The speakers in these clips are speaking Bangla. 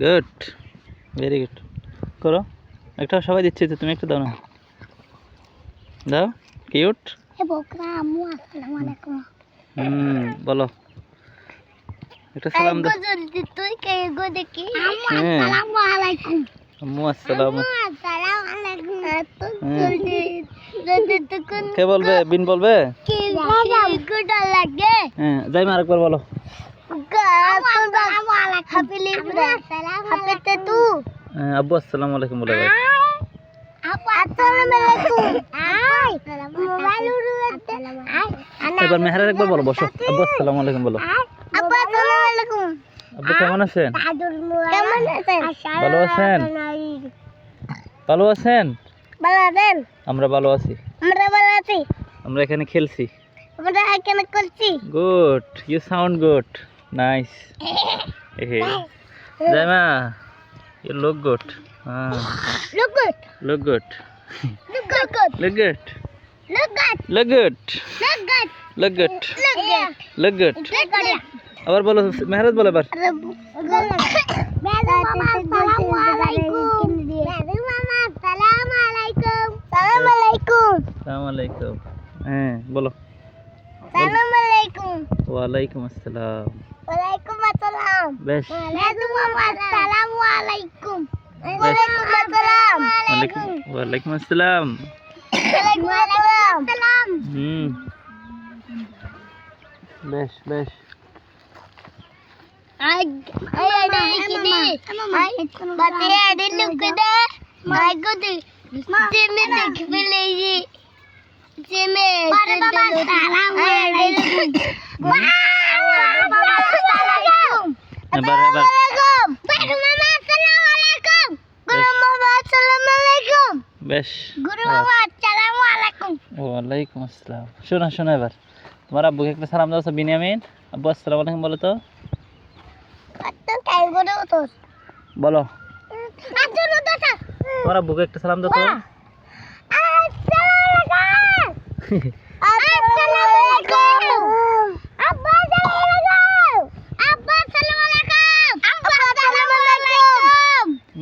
Good very good. করো একটা সবাই দিচ্ছে তো তুমি একটা দাও না। দাও কিউট। হুম বলো। একটা সালাম দাও। তুই কে গো দেখি? হ্যাঁ। আলাইকুম। আম্মু আসসালাম। আসসালামু আলাইকুম। হ্যাঁ। তখন কে বলবে? বিন বলবে? কি হ্যাঁ যাই আরেকবার বলো। হ্যাঁ, আব্বু আসসালামু আলাইকুম বলে দাও। আসসালামু আলাইকুম। আই মোবাইল উড়াতে আই এবার মেহরার একবার বলো বসো। আব্বু আসসালামু আলাইকুম বলো। আপা আসসালামু আলাইকুম। আব্বু কেমন আছেন? কেমন আছেন? ভালো আছেন? ভালো আছেন? ভালো আছেন? আমরা ভালো আছি। আমরা ভালো আছি। আমরা এখানে খেলছি। আমরা এখানে করছি good you sound good nice জয় মা ইউ লুক গুড হ্যাঁ Look good. Look good Look good. good. Look good Look good. Look good Look good. Look good Look good. Look good Look good. আবার বলো মেহরাজ বলো এবার Assalamu alaikum. Mama, assalamu alaikum. Assalamu alaikum. আসসালামু আলাইকুম হ্যাঁ বলো Assalamu alaikum. ওয়ালাইকুম আসসালাম Walaikum assalam. বেশ assalamu alaikum. Walaikum assalam. ওয়ালাইকুম ওয়ালাইকুম আসসালাম Walaikum assalam. হুম বেশ বেশ Ay, এবার এবার। বেশ। ওয়ালাইকুম আসসালাম। শোনো শোনো এবার। তোমার আব্বুকে একটা সালাম দাও বিনিয়ামিন। আব্বু আসসালামু আলাইকুম বলো তো। বলো। তোমার আব্বুকে একটা সালাম দাও তো।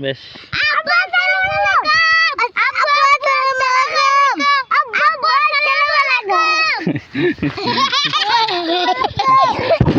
বেশ Ha ha ha ha!